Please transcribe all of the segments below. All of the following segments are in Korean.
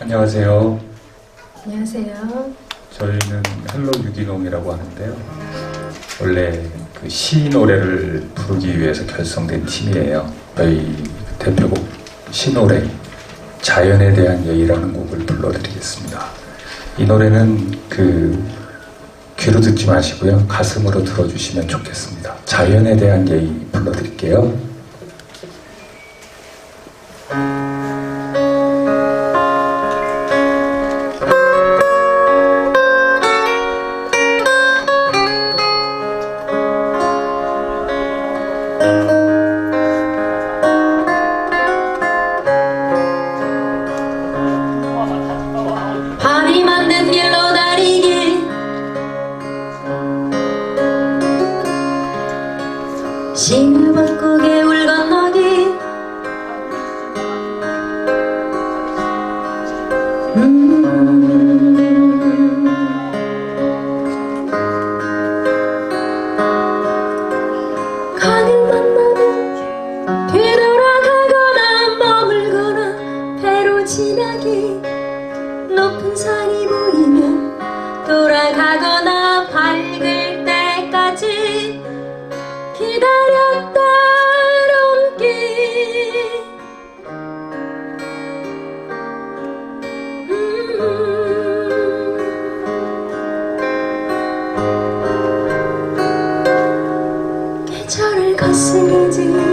안녕하세요. 안녕하세요. 저희는 헬로 유기농이라고 하는데요. 원래 그 시 노래를 부르기 위해서 결성된 팀이에요. 저희 대표곡 시 노래 자연에 대한 예의라는 곡을 불러드리겠습니다. 이 노래는 그 귀로 듣지 마시고요. 가슴으로 들어주시면 좋겠습니다. 자연에 대한 예의 불러드릴게요. 心静。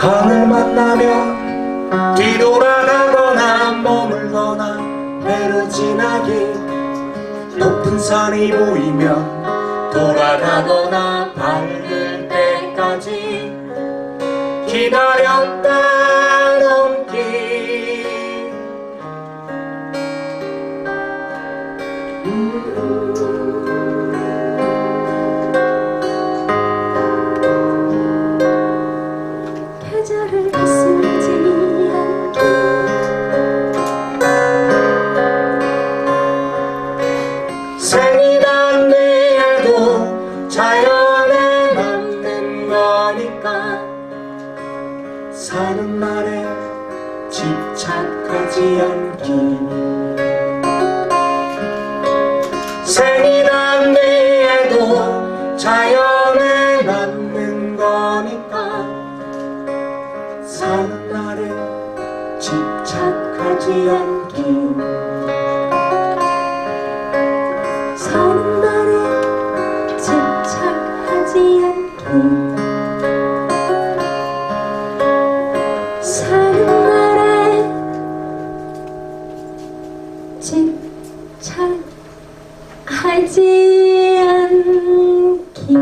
강을 만나면 뒤돌아가거나 머물거나 배로 지나기 높은 산이 보이면 돌아가거나 밝을 때까지 기다렸다 자연에 남는 거니까. 사는 말에 집착하지 않기 생이 단데에도 자연 집착하지 않기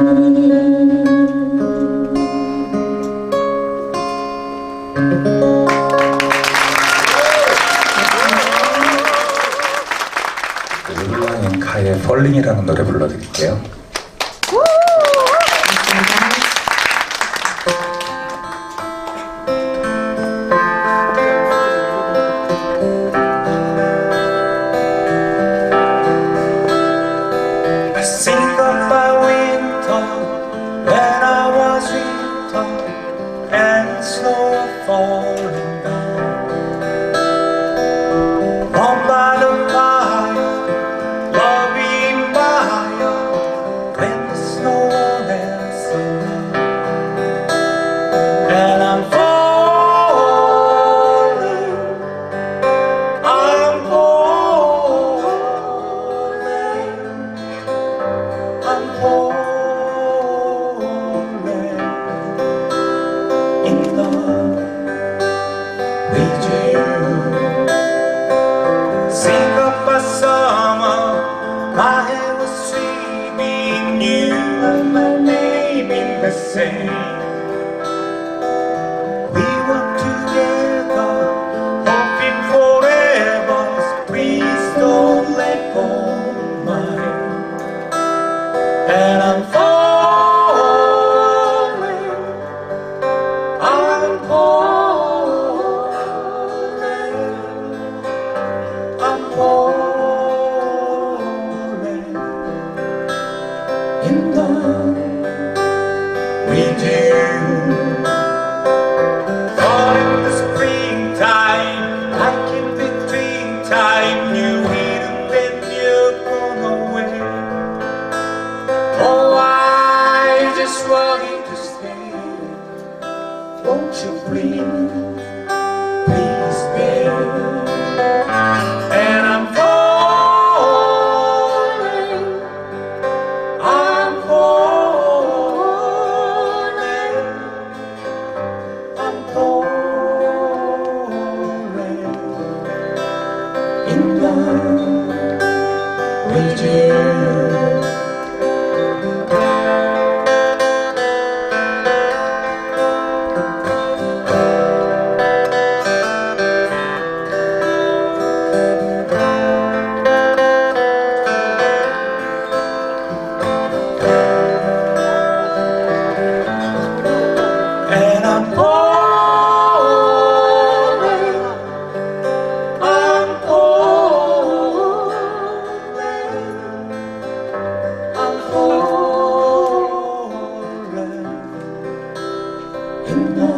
르블랑 앵카의 펄링이라는 노래 불러드릴게요. And I'm No.